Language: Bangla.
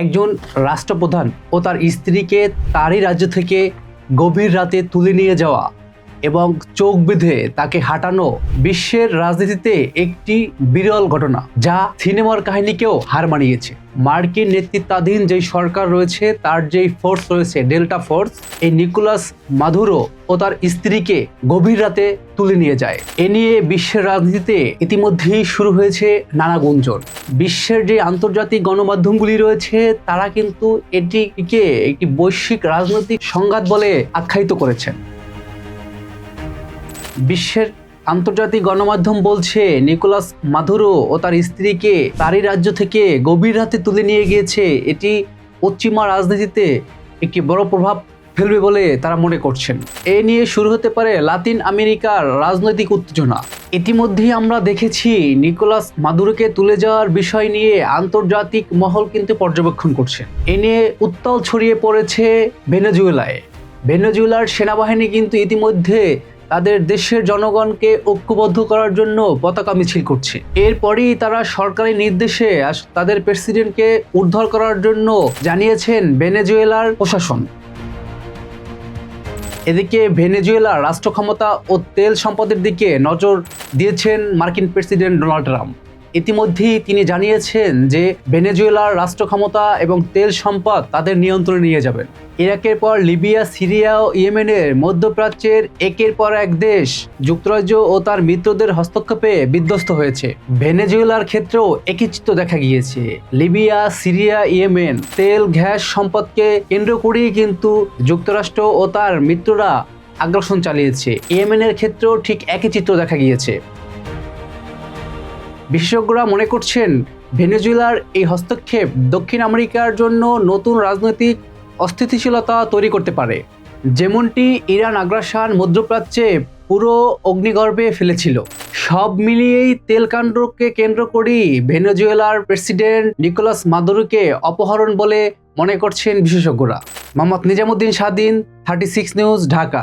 একজন রাষ্ট্রপ্রধান ও তার স্ত্রীকে তারই রাজ্য থেকে গভীর রাতে তুলে নিয়ে যাওয়া। এবং চোখ বেঁধে তাকে হাঁটানো বিশ্বের রাজনীতিতে একটি বিরল ঘটনা, যা সিনেমার কাহিনীকেও হার মানিয়েছে। মার্কিন নেতৃত্বাধীন যেই সরকার রয়েছে, তার যেই ফোর্স রয়েছে ডেল্টা ফোর্স এই নিকোলাস মাধুরো ও তার স্ত্রীকে গভীর রাতে তুলে নিয়ে যায়। এ নিয়ে বিশ্বের রাজনীতিতে ইতিমধ্যেই শুরু হয়েছে নানা গুঞ্জন। বিশ্বের যে আন্তর্জাতিক গণমাধ্যমগুলি রয়েছে, তারা কিন্তু এটিকে একটি বৈশ্বিক রাজনৈতিক সংঘাত বলে আখ্যায়িত করেছেন। বিশ্বের আন্তর্জাতিক গণমাধ্যম বলছে, নিকোলাস মাধুরো ও তার স্ত্রীকে তারই রাজ্য থেকে গভীর রাতে তুলে নিয়ে গিয়েছে। এটি পশ্চিমা রাজনীতিতে একটি বড় প্রভাব ফেলবে বলে তারা মনে করছেন। এ নিয়ে শুরু হতে পারে লাতিন আমেরিকার রাজনৈতিক উত্তেজনা। ইতিমধ্যেই আমরা দেখেছি নিকোলাস মাদুরোকে তুলে যাওয়ার বিষয় নিয়ে আন্তর্জাতিক মহল কিন্তু পর্যবেক্ষণ করছে। এ নিয়ে উত্তাল ছড়িয়ে পড়েছে ভেনেজুয়েলায়। ভেনেজুয়েলার সেনাবাহিনী কিন্তু ইতিমধ্যে তাদের দেশের জনগণকে ঐক্যবদ্ধ করার জন্য পতাকা মিছিল করছে। এরপরেই তারা সরকারি নির্দেশে তাদের প্রেসিডেন্টকে উদ্ধার করার জন্য জানিয়েছেন ভেনেজুয়েলার প্রশাসন। এদিকে ভেনেজুয়েলার রাষ্ট্র ক্ষমতা ও তেল সম্পদের দিকে নজর দিয়েছেন মার্কিন প্রেসিডেন্ট ডোনাল্ড ট্রাম্প। ইতিমধ্যেই তিনি জানিয়েছেন যে ভেনেজুয়েলার রাষ্ট্র ক্ষমতা এবং তেল সম্পদ তাদের নিয়ন্ত্রণে নিয়ে যাবেন। ইরাকের পর লিবিয়া, সিরিয়া ও ইয়েমেনের মধ্যপ্রাচ্যের একের পর এক দেশ যুক্তরাজ্য ও তার মিত্রদের হস্তক্ষেপে বিধ্বস্ত হয়েছে। ভেনেজুয়েলার ক্ষেত্রেও একই চিত্র দেখা গিয়েছে। লিবিয়া, সিরিয়া, ইয়েমেন তেল, গ্যাস সম্পদকে কেন্দ্র করেই কিন্তু যুক্তরাষ্ট্র ও তার মিত্ররা আগ্রাসন চালিয়েছে। ইয়েমেনের ক্ষেত্রেও ঠিক একই চিত্র দেখা গিয়েছে। বিশেষজ্ঞরা মনে করছেন ভেনেজুয়েলার এই হস্তক্ষেপ দক্ষিণ আমেরিকার জন্য নতুন রাজনৈতিক অস্থিতিশীলতা তৈরি করতে পারে। যেমনটি ইরান আগ্রাসন মধ্যপ্রাচ্যে পুরো অগ্নিগর্ভে ফেলেছিল। সব মিলিয়েই তেলকাণ্ডকে কেন্দ্র করেই ভেনেজুয়েলার প্রেসিডেন্ট নিকোলাস মাদুরোকে অপহরণ বলে মনে করছেন বিশেষজ্ঞরা। মোহাম্মদ নিজামুদ্দিন স্বাধীন, থার্টি সিক্স নিউজ, ঢাকা।